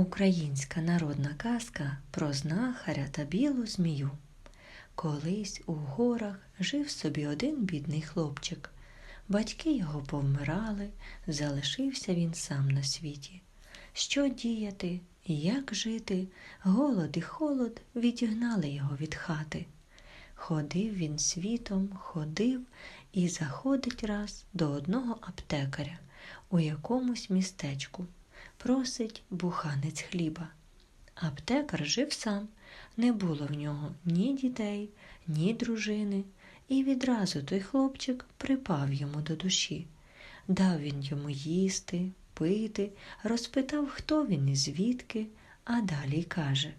Українська народна казка про знахаря та білу змію. Колись у горах жив собі один бідний хлопчик. Батьки його повмирали, залишився він сам на світі. Що діяти, як жити, голод і холод відігнали його від хати. Ходив він світом, ходив і заходить раз до одного аптекаря у якомусь містечку. Просить буханець хліба. Аптекар жив сам, не було в нього ні дітей, ні дружини, і відразу той хлопчик припав йому до душі. Дав він йому їсти, пити, розпитав, хто він і звідки, а далі каже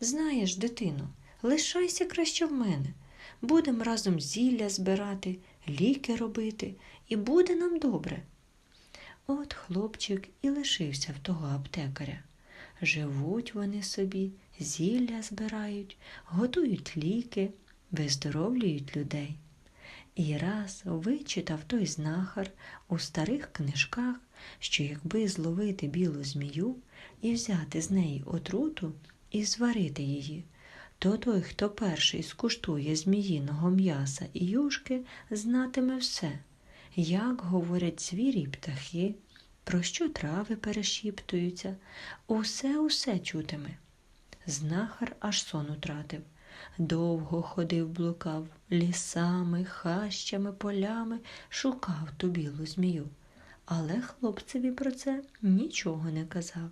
Знаєш, дитино, лишайся краще в мене. Будем разом зілля збирати, ліки робити, і буде нам добре. От хлопчик і лишився в того аптекаря. Живуть вони собі, зілля збирають, готують ліки, виздоровлюють людей. І раз вичитав той знахар у старих книжках, що якби зловити білу змію і взяти з неї отруту і зварити її, то той, хто перший скуштує зміїного м'яса і юшки, знатиме все, як говорять звірі птахи, про що трави перешіптуються, усе усе чутиме. Знахар аж сон утратив. Довго ходив, блукав лісами, хащами, полями, шукав ту білу змію. Але хлопцеві про це нічого не казав.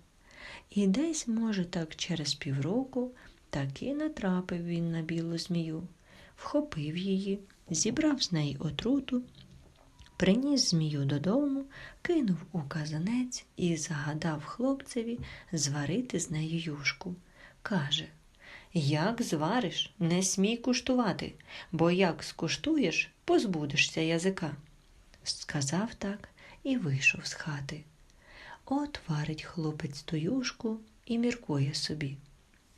І десь, може, так через півроку таки натрапив він на білу змію, вхопив її, зібрав з неї отруту, приніс змію додому, кинув у казанець і загадав хлопцеві зварити з нею юшку. Каже Як звариш, не смій куштувати, бо як скуштуєш, позбудешся язика. Сказав так і вийшов з хати. От варить хлопець ту юшку і міркує собі.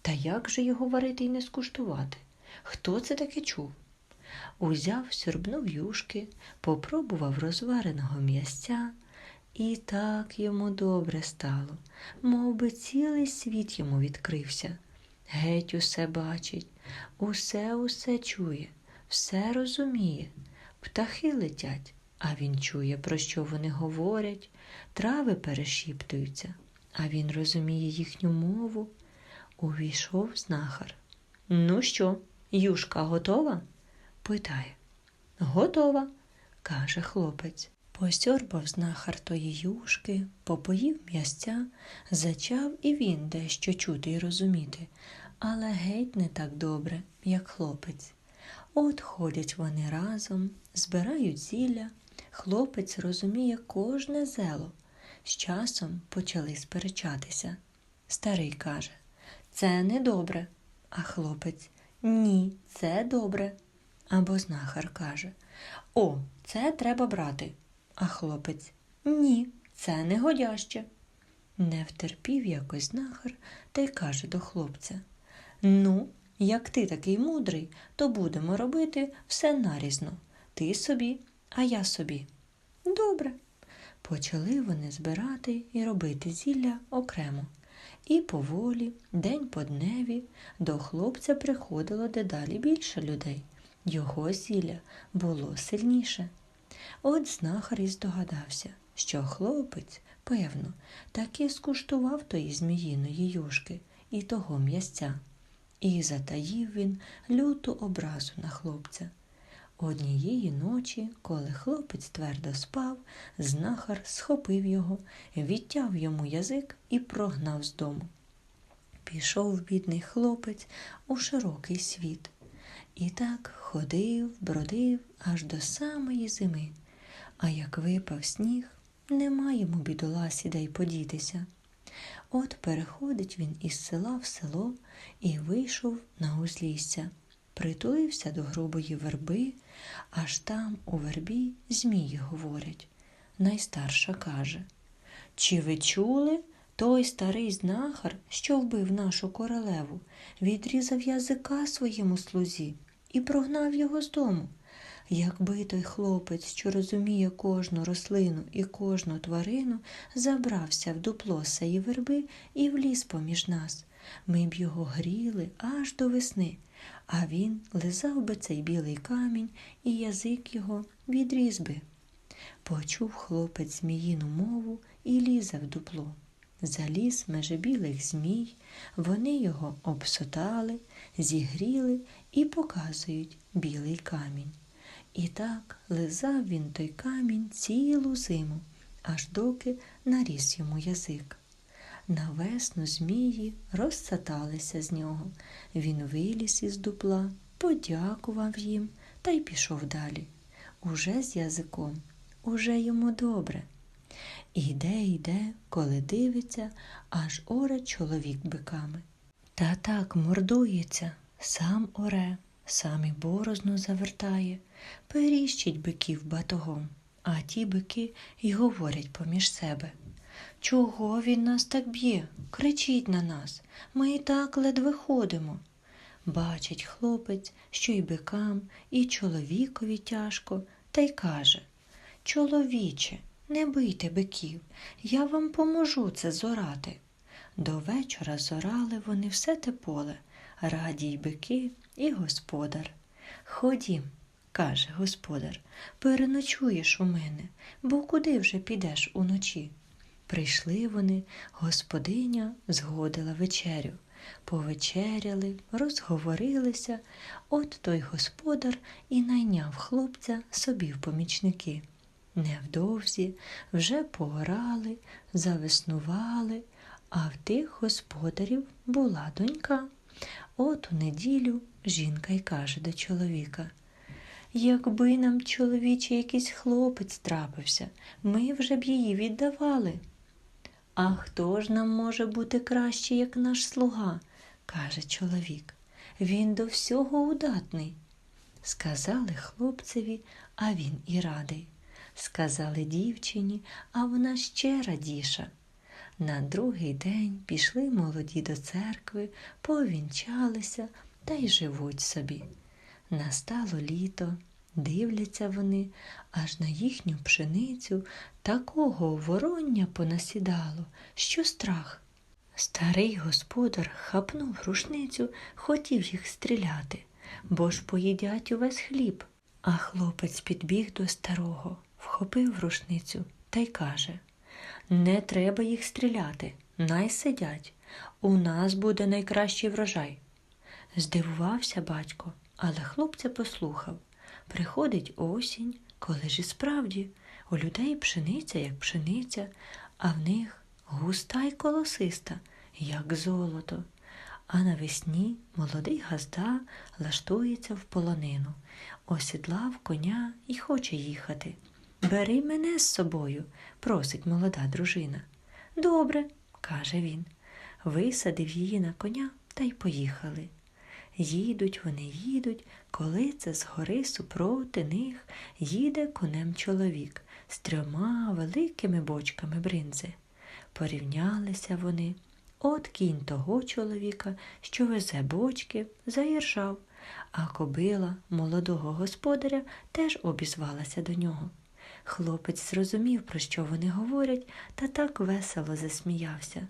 Та як же його варити і не скуштувати? Хто це таке чув? Узяв, сьорбнув юшки, попробував розвареного м'ясця, і так йому добре стало, мов би цілий світ йому відкрився. Геть усе бачить, усе усе чує, все розуміє. Птахи летять, а він чує, про що вони говорять, трави перешіптуються, а він розуміє їхню мову. Увійшов знахар. Ну що, юшка готова? Питає. Готова, каже хлопець. Посьорбав знахар тої юшки, попоїв м'ясця, зачав і він дещо чути й розуміти, але геть не так добре, як хлопець. От ходять вони разом, збирають зілля, хлопець розуміє кожне зело. З часом почали сперечатися. Старий каже це недобре. А хлопець ні, це добре. Або знахар каже О, це треба брати. А хлопець ні, це не годяще. Не втерпів якось знахар та й каже до хлопця Ну, як ти такий мудрий, то будемо робити все нарізно. Ти собі, а я собі. Добре. Почали вони збирати і робити зілля окремо. І поволі, день по дневі, до хлопця приходило дедалі більше людей. Його зілля було сильніше. От знахар і здогадався, що хлопець, певно, таки скуштував тої зміїної юшки і того м'ясця. І затаїв він люту образу на хлопця. Однієї ночі, коли хлопець твердо спав, знахар схопив його, відтяв йому язик і прогнав з дому. Пішов бідний хлопець у широкий світ. І так ходив, бродив аж до самої зими. А як випав сніг, нема йому бідоласі де й подітися. От переходить він із села в село і вийшов на узлісся притулився до грубої верби, аж там, у вербі, змії говорять. Найстарша каже Чи ви чули? Той старий знахар, що вбив нашу королеву, відрізав язика своєму слузі і прогнав його з дому. Якби той хлопець, що розуміє кожну рослину і кожну тварину, забрався в дупло сеї верби і вліз поміж нас, ми б його гріли аж до весни, а він лизав би цей білий камінь, і язик його відріз би. Почув хлопець зміїну мову і лізе в дупло. Заліз меже білих змій, вони його обсотали, зігріли і показують білий камінь. І так лизав він той камінь цілу зиму, аж доки наріс йому язик. На весну змії розсаталися з нього. Він виліз із дупла, подякував їм та й пішов далі. Уже з язиком, уже йому добре. Іде, йде, коли дивиться, аж оре чоловік биками. Та так мордується, сам оре, сам і борозну завертає, періщить биків батогом, а ті бики й говорять поміж себе. Чого він нас так б'є? Кричіть на нас, ми і так ледве ходимо. Бачить хлопець, що й бикам, і чоловікові тяжко, та й каже Чоловіче, не бийте биків, я вам поможу це зорати. До вечора зорали вони все те поле, раді й бики і господар. Ходім, каже господар, переночуєш у мене, бо куди вже підеш уночі? Прийшли вони, господиня згодила вечерю. Повечеряли, розговорилися, от той господар і найняв хлопця собі в помічники. Невдовзі вже поорали, завеснували, а в тих господарів була донька. От у неділю жінка й каже до чоловіка Якби нам, чоловіче, якийсь хлопець трапився, ми вже б її віддавали. А хто ж нам може бути краще, як наш слуга? каже чоловік. Він до всього удатний. Сказали хлопцеві, а він і радий. Сказали дівчині, а вона ще радіша. На другий день пішли молоді до церкви, повінчалися та й живуть собі. Настало літо, дивляться вони, аж на їхню пшеницю такого вороння понасідало, що страх. Старий господар хапнув рушницю, хотів їх стріляти, бо ж поїдять увесь хліб. А хлопець підбіг до старого, вхопив рушницю та й каже Не треба їх стріляти, най сидять. У нас буде найкращий врожай. Здивувався батько, але хлопця послухав. Приходить осінь, коли ж і справді у людей пшениця, як пшениця, а в них густа й колосиста, як золото. А навесні молодий газда лаштується в полонину, осідлав коня і хоче їхати. Бери мене з собою, просить молода дружина. Добре, каже він. Висадив її на коня та й поїхали. Їдуть вони, їдуть, коли це з гори супроти них їде конем чоловік з трьома великими бочками бринзи. Порівнялися вони. От кінь того чоловіка, що везе бочки, заіржав, а кобила молодого господаря теж обізвалася до нього. Хлопець зрозумів, про що вони говорять, та так весело засміявся.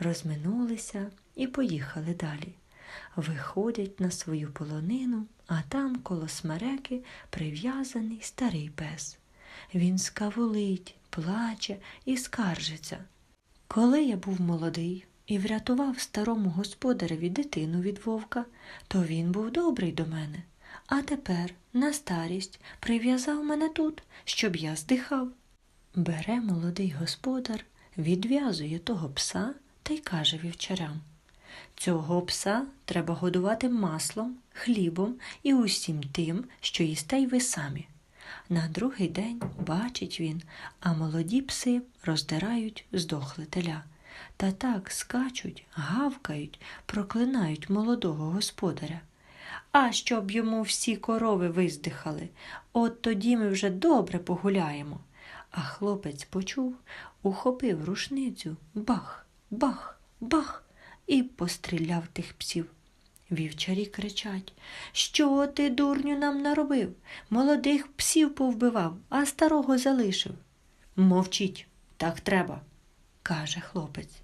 Розминулися і поїхали далі. Виходять на свою полонину, а там коло смереки прив'язаний старий пес. Він скавулить, плаче і скаржиться. Коли я був молодий і врятував старому господареві дитину від вовка, то він був добрий до мене, а тепер, на старість, прив'язав мене тут, щоб я здихав. Бере молодий господар, відв'язує того пса та й каже вівчарям. Цього пса треба годувати маслом, хлібом і усім тим, що їсте й ви самі. На другий день бачить він, а молоді пси роздирають здохле теля. Та так скачуть, гавкають, проклинають молодого господаря. А щоб йому всі корови виздихали, от тоді ми вже добре погуляємо. А хлопець почув, ухопив рушницю, бах, бах, бах і постріляв тих псів. Вівчарі кричать Що ти, дурню, нам наробив? Молодих псів повбивав, а старого залишив. Мовчіть, так треба, каже хлопець.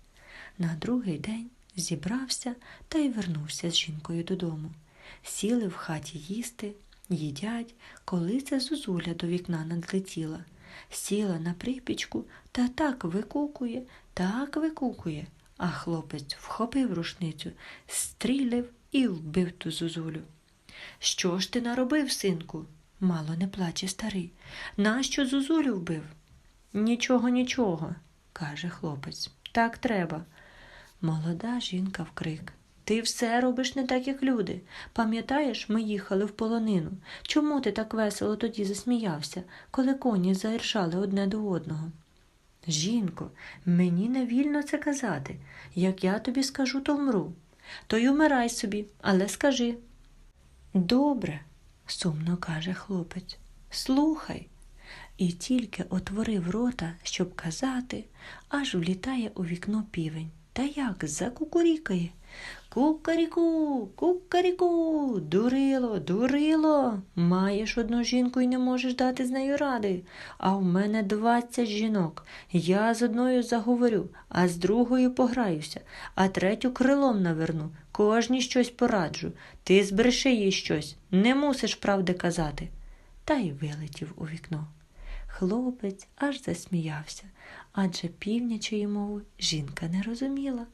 На другий день зібрався та й вернувся з жінкою додому. Сіли в хаті їсти, їдять, коли це зозуля до вікна надлетіла. Сіла на припічку та так викукує, так викукує. А хлопець вхопив рушницю, стрілив і вбив ту зозулю. Що ж ти наробив, синку? Мало не плаче старий. Нащо зозулю вбив? Нічого, нічого, каже хлопець. Так треба. Молода жінка вкрик. Ти все робиш не так, як люди. Пам'ятаєш, ми їхали в полонину. Чому ти так весело тоді засміявся, коли коні заіршали одне до одного? Жінко, мені не вільно це казати. Як я тобі скажу, то вмру. То й умирай собі, але скажи. Добре, сумно каже хлопець. Слухай. І тільки отворив рота, щоб казати, аж влітає у вікно півень. Та як закукурікає. Кукаріку, кукаріку, дурило, дурило. Маєш одну жінку і не можеш дати з нею ради. А в мене двадцять жінок. Я з одною заговорю, а з другою пограюся, а третю крилом наверну. Кожній щось пораджу. Ти збреши їй щось, не мусиш правди казати. Та й вилетів у вікно. Хлопець аж засміявся, адже півнячої мови жінка не розуміла.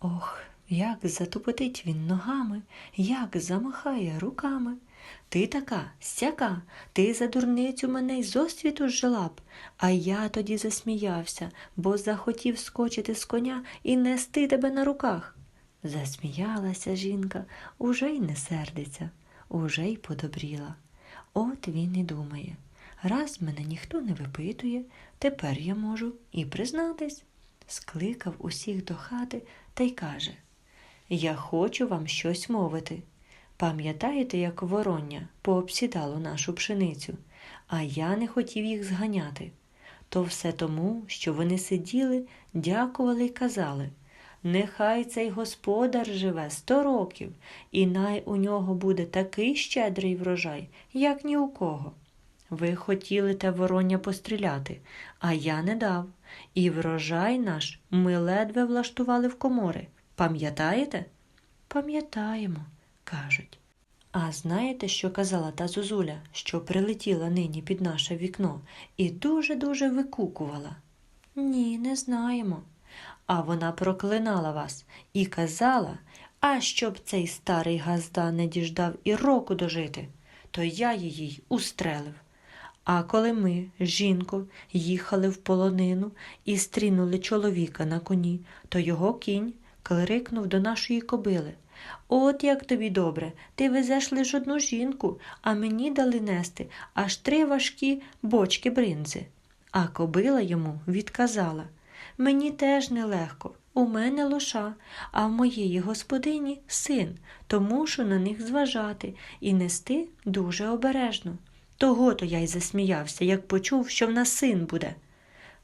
Ох, як затупотить він ногами, як замахає руками. Ти така, сяка, ти за дурницю мене й зосвіту жила б. А я тоді засміявся, бо захотів скочити з коня і нести тебе на руках. Засміялася жінка, уже й не сердиться, уже й подобріла. От він і думає. Раз мене ніхто не випитує, тепер я можу і признатись. Скликав усіх до хати та й каже Я хочу вам щось мовити. Пам'ятаєте, як вороння пообсідало нашу пшеницю, а я не хотів їх зганяти. То все тому, що вони сиділи, дякували й казали Нехай цей господар живе сто років, і най у нього буде такий щедрий врожай, як ні у кого. Ви хотіли те вороння постріляти, а я не дав. І врожай наш ми ледве влаштували в комори. Пам'ятаєте? Пам'ятаємо, кажуть. А знаєте, що казала та зозуля, що прилетіла нині під наше вікно і дуже-дуже викукувала? Ні, не знаємо. А вона проклинала вас і казала, а щоб цей старий газда не діждав і року дожити, то я її устрелив. А коли ми, жінко, їхали в полонину і стрінули чоловіка на коні, то його кінь клирикнув до нашої кобили. От як тобі добре, ти везеш лиш одну жінку, а мені дали нести аж три важкі бочки бринзи. А кобила йому відказала Мені теж нелегко, у мене лоша, а в моєї господині син, то мушу на них зважати і нести дуже обережно. Того то я й засміявся, як почув, що в нас син буде.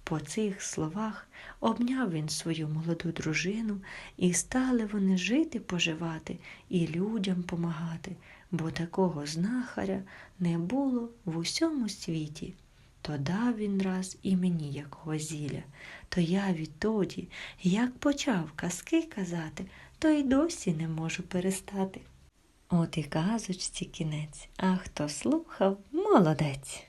По цих словах обняв він свою молоду дружину, і стали вони жити, поживати і людям помагати, бо такого знахаря не було в усьому світі. То дав він раз і мені якого зілля, то я відтоді, як почав казки казати, то й досі не можу перестати. От і казочці кінець, а хто слухав, молодець.